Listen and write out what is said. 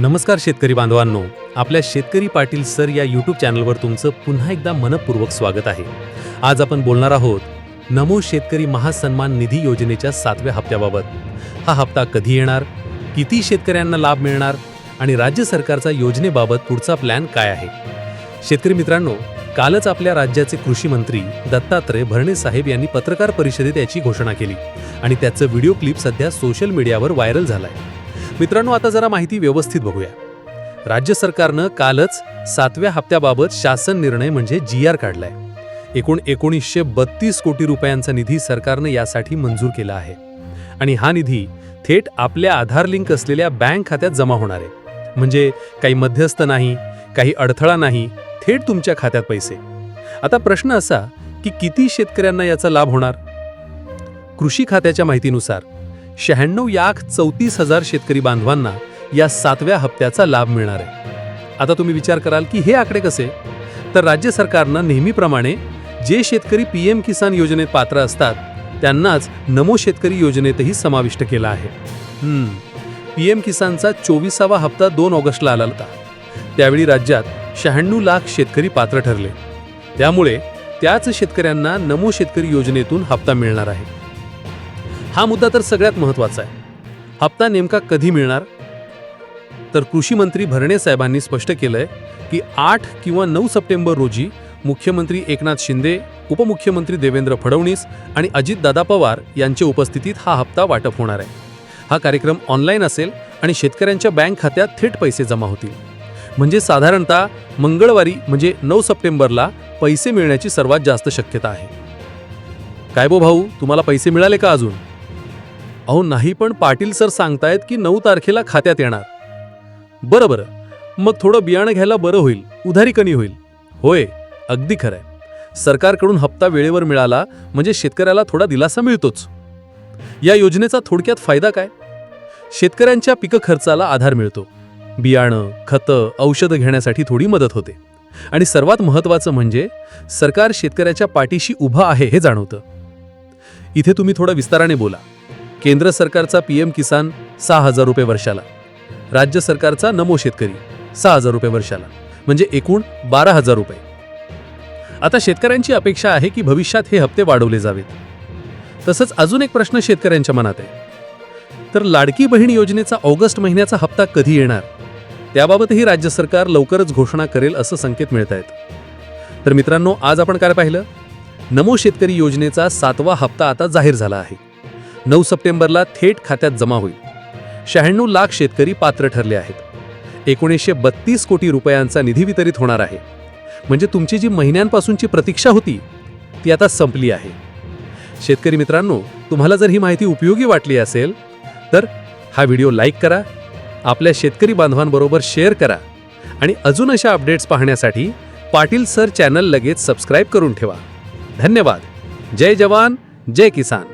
नमस्कार शेतकरी बांधवांनो. आपल्या शेतकरी पाटील सर या यूट्यूब चॅनलवर तुमचं पुन्हा एकदा मनपूर्वक स्वागत आहे. आज आपण बोलणार आहोत नमो शेतकरी महासन्मान निधी योजनेच्या सातव्या हप्त्याबाबत. हा हप्ता कधी येणार किती शेतकऱ्यांना लाभ मिळणार आणि राज्य सरकारचा योजनेबाबत पुढचा प्लॅन काय आहे? शेतकरी मित्रांनो कालच आपल्या राज्याचे कृषी मंत्री दत्तात्रय भरणे साहेब यांनी पत्रकार परिषदेत याची घोषणा केली आणि त्याचं व्हिडिओ क्लिप सध्या सोशल मीडियावर व्हायरल झालाय. मित्रांनो आता जरा माहिती व्यवस्थित बघूया. राज्य सरकारनं कालच सातव्या हप्त्याबाबत शासन निर्णय म्हणजे जी आर काढलाय. एकूण एकोणीसशे बत्तीस कोटी रुपयांचा निधी सरकारनं यासाठी मंजूर केला आहे. आणि हा निधी थेट आपल्या आधार लिंक असलेल्या बँक खात्यात जमा होणार आहे. म्हणजे काही मध्यस्थ नाही काही अडथळा नाही थेट तुमच्या खात्यात पैसे. आता प्रश्न असा की किती शेतकऱ्यांना याचा लाभ होणार? कृषी खात्याच्या माहितीनुसार शहाण्णव लाख चौतीस हजार शेतकरी बांधवांना या सातव्या हप्त्याचा लाभ मिळणार आहे. आता तुम्ही विचार कराल की हे आकडे कसे? तर राज्य सरकारनं नेहमीप्रमाणे जे शेतकरी पी एम किसान योजनेत पात्र असतात त्यांनाच नमो शेतकरी योजनेतही समाविष्ट केला आहे. पी एम किसानचा चोवीसावा हप्ता दोन ऑगस्टला आला होता. त्यावेळी राज्यात शहाण्णव लाख शेतकरी पात्र ठरले. त्यामुळे त्याच शेतकऱ्यांना नमो शेतकरी योजनेतून हप्ता मिळणार आहे. हा मुद्दा तर सगळ्यात महत्त्वाचा आहे. हप्ता नेमका कधी मिळणार? तर कृषी मंत्री भरणे साहेबांनी स्पष्ट केलंय की आठ किंवा नऊ सप्टेंबर रोजी मुख्यमंत्री एकनाथ शिंदे उपमुख्यमंत्री देवेंद्र फडणवीस आणि अजितदादा पवार यांच्या उपस्थितीत हा हप्ता वाटप होणार आहे. हा कार्यक्रम ऑनलाईन असेल आणि शेतकऱ्यांच्या बँक खात्यात थेट पैसे जमा होतील. म्हणजे साधारणतः मंगळवारी म्हणजे नऊ सप्टेंबरला पैसे मिळण्याची सर्वात जास्त शक्यता आहे. काय बो भाऊ तुम्हाला पैसे मिळाले का अजून? अहो नाही पण पाटील सर सांगतायत की नऊ तारखेला खात्यात येणार. बरं बरं. मग थोडं बियाणं घ्यायला बरं होईल उधारी कमी होईल. होय अगदी खरंय. सरकारकडून हप्ता वेळेवर मिळाला म्हणजे शेतकऱ्याला थोडा दिलासा मिळतोच. या योजनेचा थोडक्यात फायदा काय? शेतकऱ्यांच्या पीक खर्चाला आधार मिळतो. बियाणं खतं औषधं घेण्यासाठी थोडी मदत होते. आणि सर्वात महत्त्वाचं म्हणजे सरकार शेतकऱ्याच्या पाठीशी उभं आहे हे जाणवतं. इथे तुम्ही थोडं विस्ताराने बोला. केंद्र सरकारचा पी एम किसान सहा हजार रुपये वर्षाला. राज्य सरकारचा नमो शेतकरी सहा हजार रुपये वर्षाला म्हणजे एकूण बारा हजार रुपये. आता शेतकऱ्यांची अपेक्षा आहे की भविष्यात हे हप्ते वाढवले जावेत. तसंच अजून एक प्रश्न शेतकऱ्यांच्या मनात आहे. तर लाडकी बहीण योजनेचा ऑगस्ट महिन्याचा हप्ता कधी येणार? त्याबाबतही राज्य सरकार लवकरच घोषणा करेल असं संकेत मिळत आहेत. तर मित्रांनो आज आपण काय पाहिलं? नमो शेतकरी योजनेचा सातवा हप्ता आता जाहीर झाला आहे. नऊ सप्टेंबरला थेट खात्यात जमा होईल. शहाण्णव लाख शेतकरी पात्र ठरले आहेत. एकोणीसशे बत्तीस कोटी रुपयांचा निधी वितरित होणार आहे. म्हणजे तुमची जी महिन्यांपासूनची प्रतीक्षा होती ती आता संपली आहे. शेतकरी मित्रांनो तुम्हाला जर ही माहिती उपयोगी वाटली असेल तर हा व्हिडिओ लाईक करा आपल्या शेतकरी बांधवांबरोबर शेअर करा आणि अजून अशा अपडेट्स पाहण्यासाठी पाटील सर चॅनल लगेच सबस्क्राईब करून ठेवा. धन्यवाद. जय जवान जय किसान.